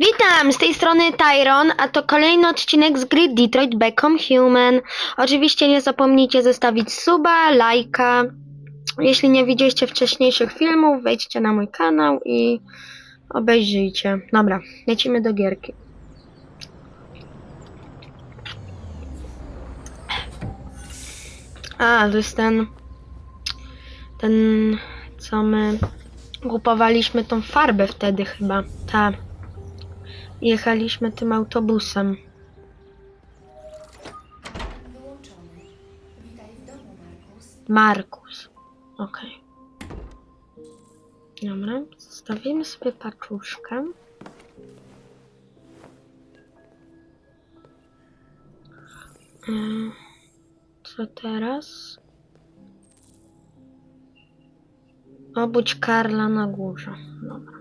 Witam, z tej strony Tyron, a to kolejny odcinek z gry Detroit Become Human. Oczywiście nie zapomnijcie zostawić suba, lajka. Jeśli nie widzieliście wcześniejszych filmów, wejdźcie na mój kanał i obejrzyjcie. Dobra, lecimy do gierki. A, to jest ten... Ten... Co my... Kupowaliśmy tą farbę wtedy chyba. Ta. Jechaliśmy tym autobusem. Witaj w domu, Markus. Markus. Okej. Dobra, zostawimy sobie paczuszkę. Ym, Co teraz? Obudź Karla na górze. Dobra.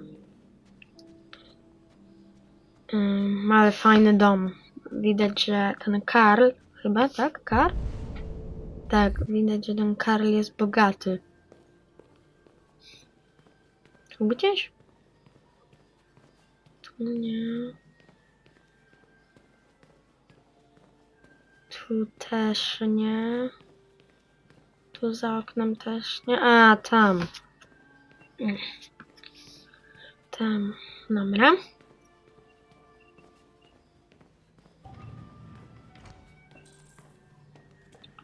Ym, ale fajny dom. Widać, że ten Karl, chyba, tak? Karl? Tak, widać, że ten Karl jest bogaty. Tu gdzieś? Tu nie. Tu też nie. Tu za oknem też nie. A, tam. Tam. Dobra.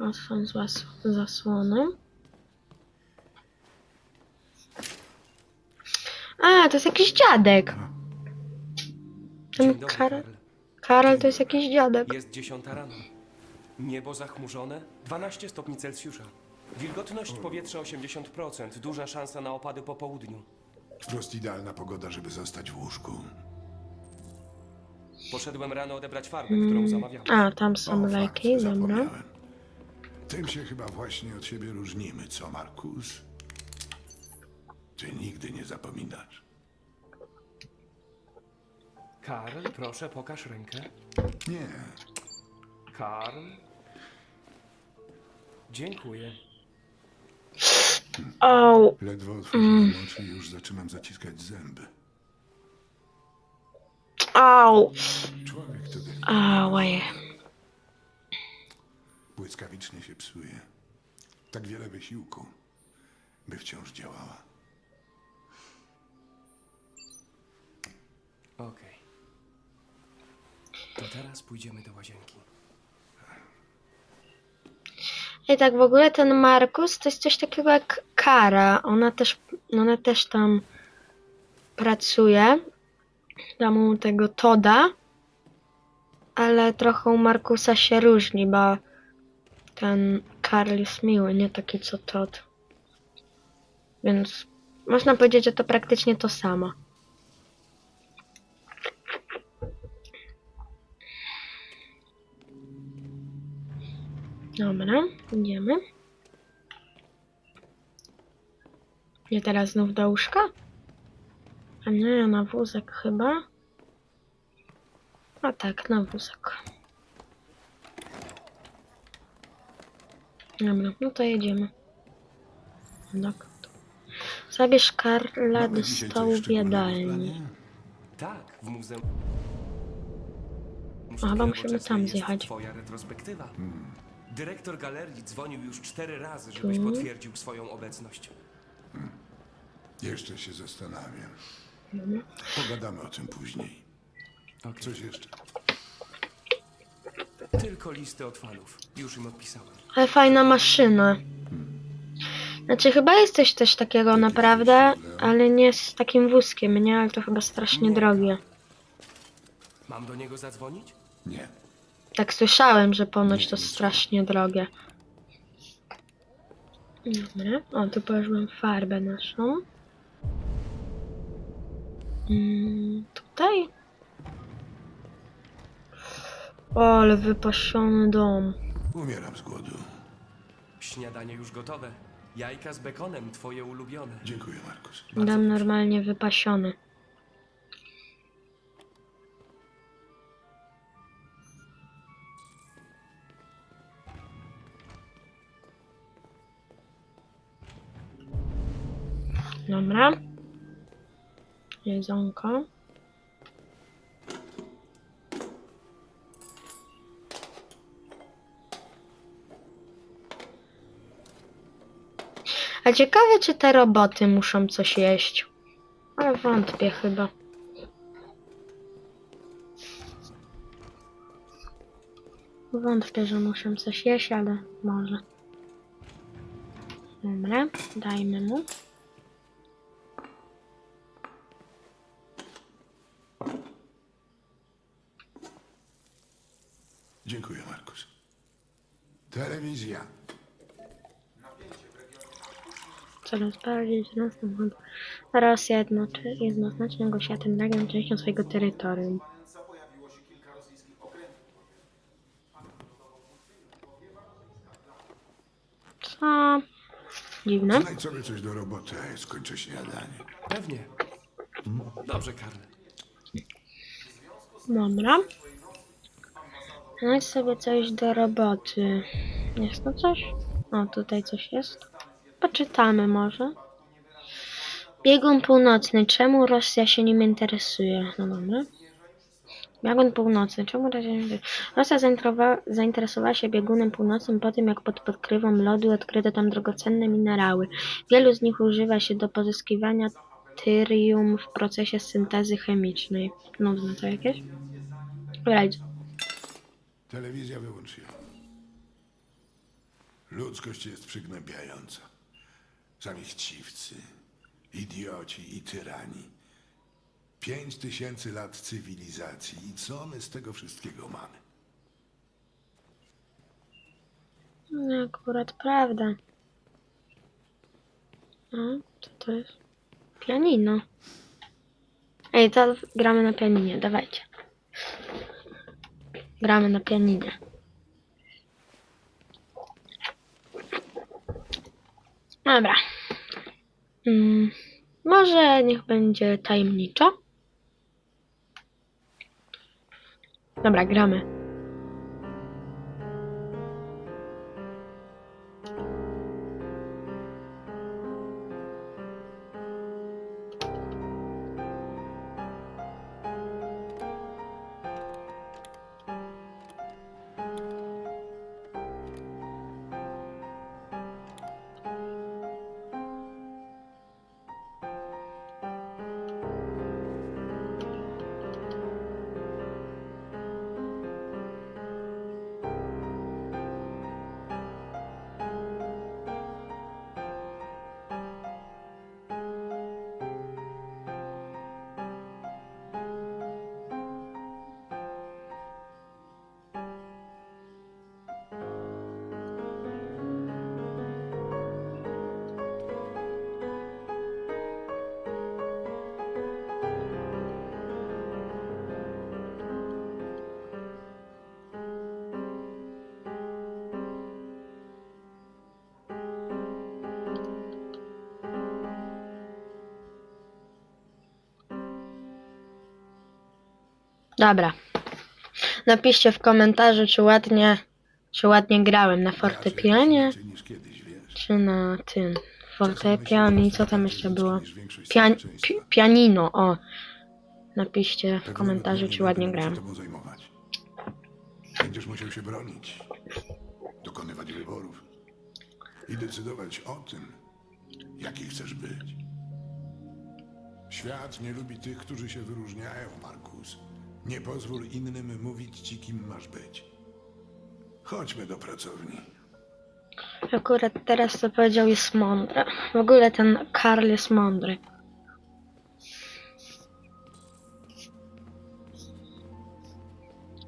O, są zas zasłony. A, to jest jakiś dziadek. Dzień Ten dobry, Karol. Karol to jest jakiś dziadek. Jest dziesiąta rano. Niebo zachmurzone, 12 stopni Celsjusza. Wilgotność powietrza 80%, duża szansa na opady po południu. Wprost idealna pogoda, żeby zostać w łóżku. Poszedłem rano odebrać farbę, którą zamawiałem. A, tam są O, leki, fakt, dobra. zapomniałem. Tym się chyba właśnie od siebie różnimy, co Markus? Ty nigdy nie zapominasz. Karl, proszę, pokaż rękę. Nie, Karl. Dziękuję. O, ledwo otworzyłem oczy i już zaczynam zaciskać zęby. au, Człowiek to. Błyskawicznie się psuje. Tak wiele wysiłku, by wciąż działała. Okej. To teraz pójdziemy do łazienki. I tak w ogóle ten Markus to jest coś takiego jak Kara. Ona też, ona też tam pracuje. Tam u tego Toda. Ale trochę u Markusa się różni, bo ten Karl jest miły, nie taki co Todd. Więc można powiedzieć, że to praktycznie to samo. Dobra, idziemy. Nie teraz znów do łóżka? A nie, na wózek chyba. A tak, na wózek. Dobra, no to jedziemy. Tak. Zabierz Karla do stołu w jadalni. Tak, w muzeum. chyba musimy tam zjechać. Twoja retrospektywa. Hmm. Dyrektor galerii dzwonił już cztery razy, żebyś Tu. potwierdził swoją obecność. Jeszcze się zastanawiam. Pogadamy o tym później. Coś jeszcze? Tylko listy od fanów. Już im odpisałem. Ale fajna maszyna. Znaczy chyba jest coś też takiego naprawdę, ale nie z takim wózkiem, nie? Ale to chyba strasznie Nie. drogie. Mam do niego zadzwonić? Nie. Tak słyszałem, że ponoć to nie strasznie drogie. Dobra, o tu położyłem farbę naszą. Mm, tutaj? O, ale wypasiony dom. Umieram z głodu. Śniadanie już gotowe. Jajka z bekonem, twoje ulubione. Dziękuję, Markus. Proszę. normalnie wypasiony. Dobra. Jedzonko. A ciekawe, czy te roboty muszą coś jeść. Ale wątpię chyba. Wątpię, że muszą coś jeść, ale może. Dobra, dajmy mu. Dziękuję, Markus. Telewizja. Coraz bardziej wzrosną Rosja jednoczy- jednoznacznie ogłosiła ten region częścią swojego terytorium. Co? Dziwne. Znajdź sobie coś do roboty, a ja skończę śniadanie. Pewnie. Dobrze, Karl. Dobra. Znajdź sobie coś do roboty. Jest to coś? O, tutaj coś jest. Poczytamy może. Biegun północny. Czemu Rosja się nim interesuje? No dobra. Biegun północny. Czemu Rosja się interesuje? Rosja zainteresowa- zainteresowała się biegunem północnym po tym, jak pod podkrywą lodu odkryto tam drogocenne minerały. Wielu z nich używa się do pozyskiwania tyrium w procesie syntezy chemicznej. No to jakieś? Dobra. Telewizja wyłącz ją. Ludzkość jest przygnębiająca. Sami chciwcy, idioci i tyrani. Pięć tysięcy lat cywilizacji i co my z tego wszystkiego mamy? No, akurat prawda. A, co to jest? Pianino. Ej, to gramy na pianinie, dawajcie. Gramy na pianinie. Dobra. Mm, może niech będzie tajemniczo. Dobra, gramy. Dobra. Napiszcie w komentarzu, czy ładnie, czy ładnie grałem na fortepianie, Więcej niż kiedyś, wiesz. czy na tym fortepian i co tam jeszcze było? Pian, pi, pianino, o. Napiszcie w komentarzu, czy nie ładnie będę grałem. się tobą zajmować. Będziesz musiał się bronić, dokonywać wyborów i decydować o tym, jaki chcesz być. Świat nie lubi tych, którzy się wyróżniają, Markus. Nie pozwól innym mówić ci, kim masz być. Chodźmy do pracowni. Akurat teraz co powiedział jest mądre. W ogóle ten Karl jest mądry.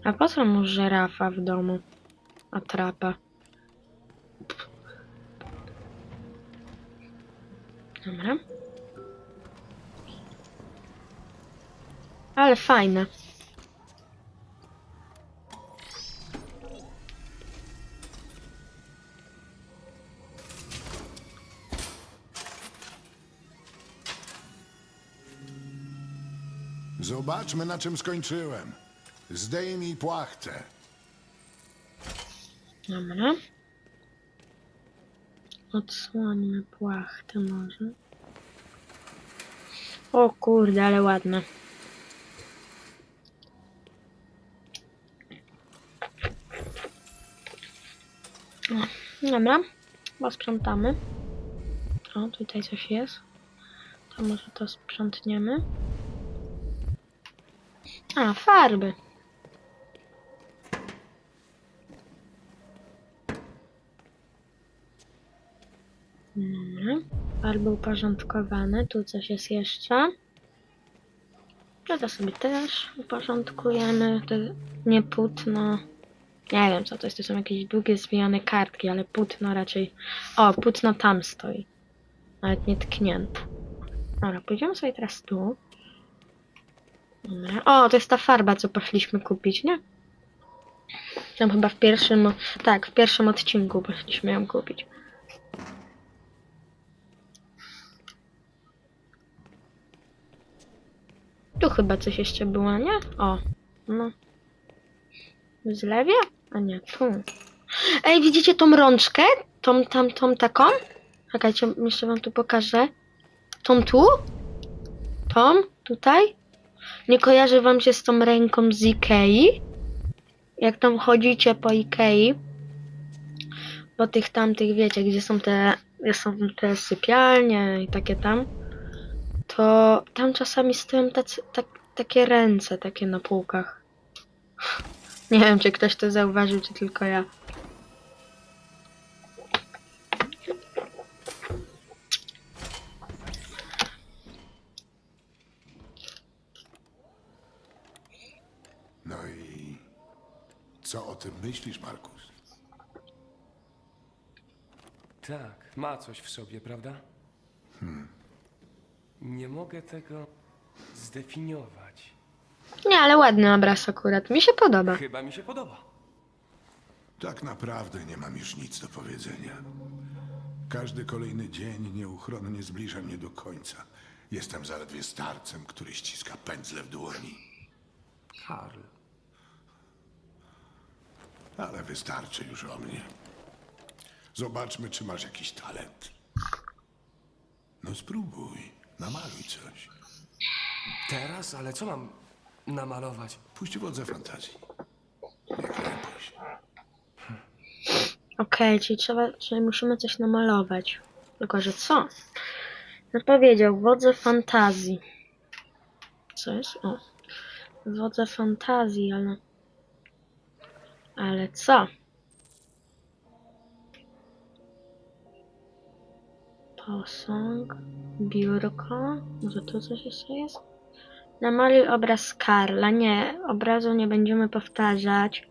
A po co mu żerafa w domu? Atrapa. Dobra. Ale fajne. Zobaczmy, na czym skończyłem. Zdejmij płachtę. Dobra. Odsłońmy płachtę może. O kurde, ale ładne. Dobra, posprzątamy. O, tutaj coś jest. To może to sprzątniemy. A, farby. Farby uporządkowane. Tu coś jest jeszcze. No to sobie też uporządkujemy. To nie płótno. Nie wiem co to jest. To są jakieś długie, zwijane kartki, ale płótno raczej. O, płótno tam stoi. Nawet nie tknięte. Dobra, pójdziemy sobie teraz tu. Dobra. O, to jest ta farba, co poszliśmy kupić, nie? Tam chyba w pierwszym. Tak, w pierwszym odcinku poszliśmy ją kupić. Tu chyba coś jeszcze było, nie? O, no. W zlewie? A nie, tu. Ej, widzicie tą rączkę? Tą, tam, tą taką? Czekajcie, jeszcze wam tu pokażę. Tą tu? Tą? Tutaj? Nie kojarzy wam się z tą ręką z Ikei? Jak tam chodzicie po Ikei? Po tych tamtych, wiecie, gdzie są te, gdzie są te sypialnie i takie tam. To tam czasami stoją tacy, tak, takie ręce, takie na półkach. Nie wiem, czy ktoś to zauważył, czy tylko ja. No i co o tym myślisz, Markus? Tak, ma coś w sobie, prawda? Nie mogę tego zdefiniować. Nie, ale ładny obraz akurat. Mi się podoba. Chyba mi się podoba. Tak naprawdę nie mam już nic do powiedzenia. Każdy kolejny dzień nieuchronnie zbliża mnie do końca. Jestem zaledwie starcem, który ściska pędzle w dłoni. Karl. Ale wystarczy już o mnie. Zobaczmy, czy masz jakiś talent. No spróbuj, namaluj coś. Teraz? Ale co mam namalować? Puść wodze fantazji. Nie krępuj się. Okej, czyli trzeba, czyli musimy coś namalować. Tylko, że co? No powiedział, wodze fantazji. Co jest? O. Wodze fantazji, ale... Ale co? Posąg, biurko, może tu coś jeszcze jest? Namaluj obraz Karla. Nie, obrazu nie będziemy powtarzać.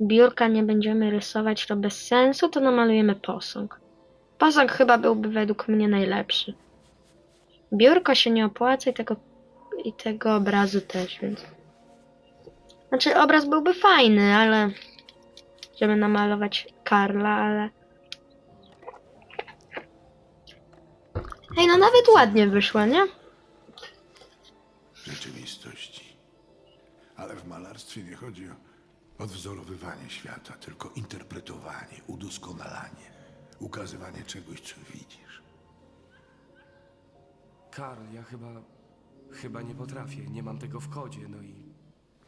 Biurka nie będziemy rysować, to bez sensu, to namalujemy posąg. Posąg chyba byłby według mnie najlepszy. Biurko się nie opłaca i tego, i tego obrazu też, więc... Znaczy, obraz byłby fajny, ale... Żeby namalować Karla, ale... Hej, no nawet ładnie wyszło, nie? rzeczywistości. Ale w malarstwie nie chodzi o odwzorowywanie świata, tylko interpretowanie, udoskonalanie, ukazywanie czegoś, co widzisz. Karl, ja chyba. Chyba nie potrafię. Nie mam tego w kodzie, no i.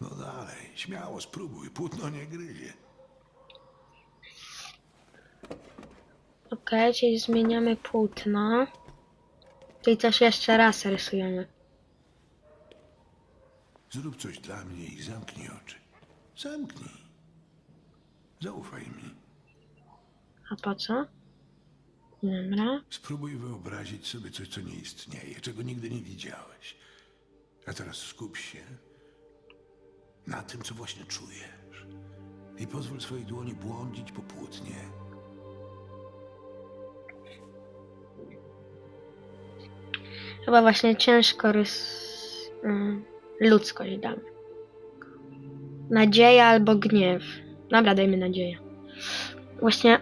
No dalej, śmiało spróbuj, płótno nie gryzie. Okej, czyli zmieniamy płótno. Czyli też jeszcze raz rysujemy. Zrób coś dla mnie i zamknij oczy. Zamknij. Zaufaj mi. A po co? Dobra. Spróbuj wyobrazić sobie coś, co nie istnieje, czego nigdy nie widziałeś. A teraz skup się na tym, co właśnie czujesz. I pozwól swojej dłoni błądzić po płótnie. Chyba właśnie ciężko rys... Mm, ludzkość damy. Nadzieja albo gniew. Dobra, dajmy nadzieję. Właśnie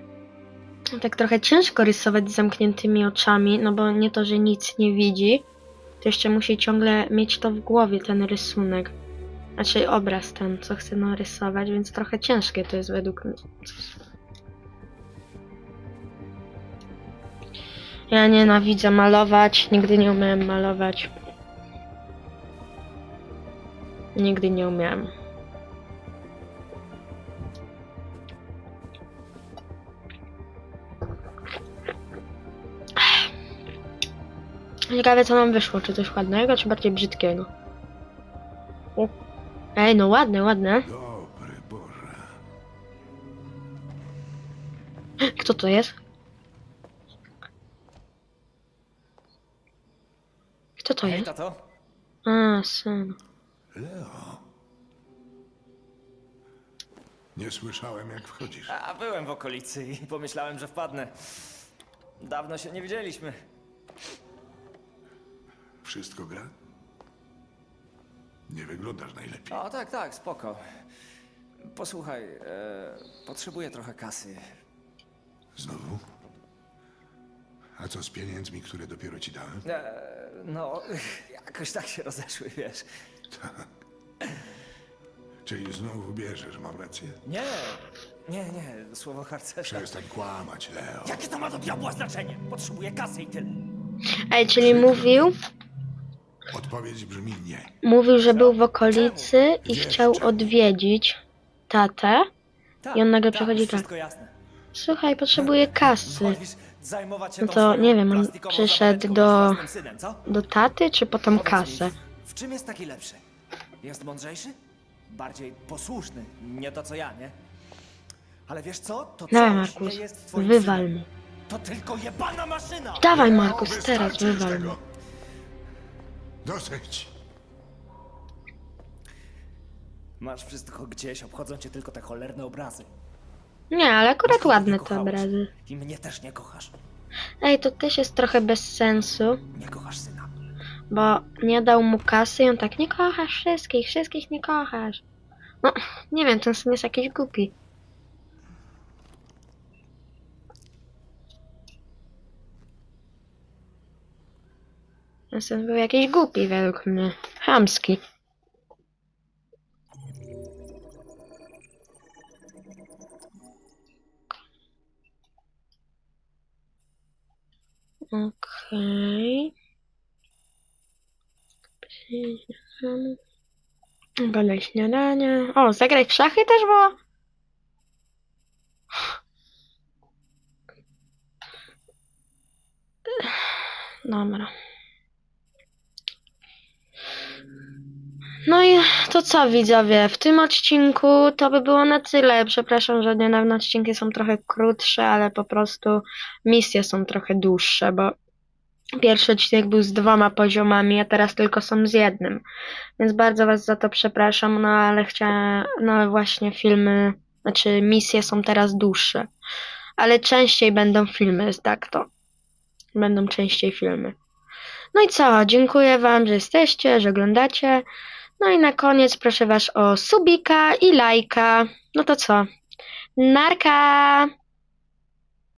tak trochę ciężko rysować z zamkniętymi oczami, no bo nie to, że nic nie widzi, to jeszcze musi ciągle mieć to w głowie, ten rysunek. Znaczy obraz ten, co chce narysować, więc trochę ciężkie to jest według mnie. Ja nienawidzę malować, nigdy nie umiałem malować. Nigdy nie umiałem. Ciekawe co nam wyszło, czy coś ładnego, czy bardziej brzydkiego. Ej, no ładne, ładne. Dobry Boże. Kto to jest? Kto to jest? tato. A, syn. Leo. Nie słyszałem, jak wchodzisz. A byłem w okolicy i pomyślałem, że wpadnę. Dawno się nie widzieliśmy. Wszystko gra? Nie wyglądasz najlepiej. O, tak, tak, spoko. Posłuchaj, e, potrzebuję trochę kasy. Znowu? A co z pieniędzmi, które dopiero ci dałem? E, no, jakoś tak się rozeszły, wiesz. Czyli znowu bierzesz, mam rację? Nie, nie, nie, słowo harcerza. Przestań kłamać, Leo. Jakie to ma do diabła znaczenie? Potrzebuję kasy i tyle. Ej, czyli mówił, Odpowiedź brzmi nie. mówił, że był w okolicy i chciał czemu? odwiedzić tatę. I on nagle przychodzi tak. wszystko jasne. Słuchaj, potrzebuję kasy. Wolisz zajmować się No tą to swoją nie wiem, on plastikową przyszedł do- własnym Synem, co? Do taty, czy potem Powiedz kasę? mi, W czym jest taki lepszy? Jest mądrzejszy? Bardziej posłuszny. Nie to co ja, nie? Ale wiesz co? To Dawaj, coś Markus, nie jest twoim wywal synem. mu. To tylko jebana maszyna! Dawaj, Markus, teraz wystarczy już wywal mu. tego. Dosyć. Masz wszystko gdzieś, obchodzą cię tylko te cholerne obrazy. Nie, ale akurat ładne te kochałeś. obrazy. I mnie też nie kochasz. Ej, to też jest trochę bez sensu, Nie kochasz syna. bo nie dał mu kasy i on tak, nie kochasz wszystkich, wszystkich nie kochasz. No, nie wiem, ten syn jest jakiś głupi. Ten syn był jakiś głupi według mnie. Chamski. Okej. Okay. Badaj śniadanie. O, zagrać w szachy też było? Dobra. No i to co widzowie, w tym odcinku to by było na tyle. Przepraszam, że niedawno odcinki są trochę krótsze, ale po prostu misje są trochę dłuższe, bo pierwszy odcinek był z dwoma poziomami, a teraz tylko są z jednym. Więc bardzo was za to przepraszam, no ale chciałem, no właśnie filmy, znaczy misje są teraz dłuższe. Ale częściej będą filmy, tak to. Będą częściej filmy. No i co, dziękuję wam, że jesteście, że oglądacie. No i na koniec proszę was o subika i lajka. No to co? Narka!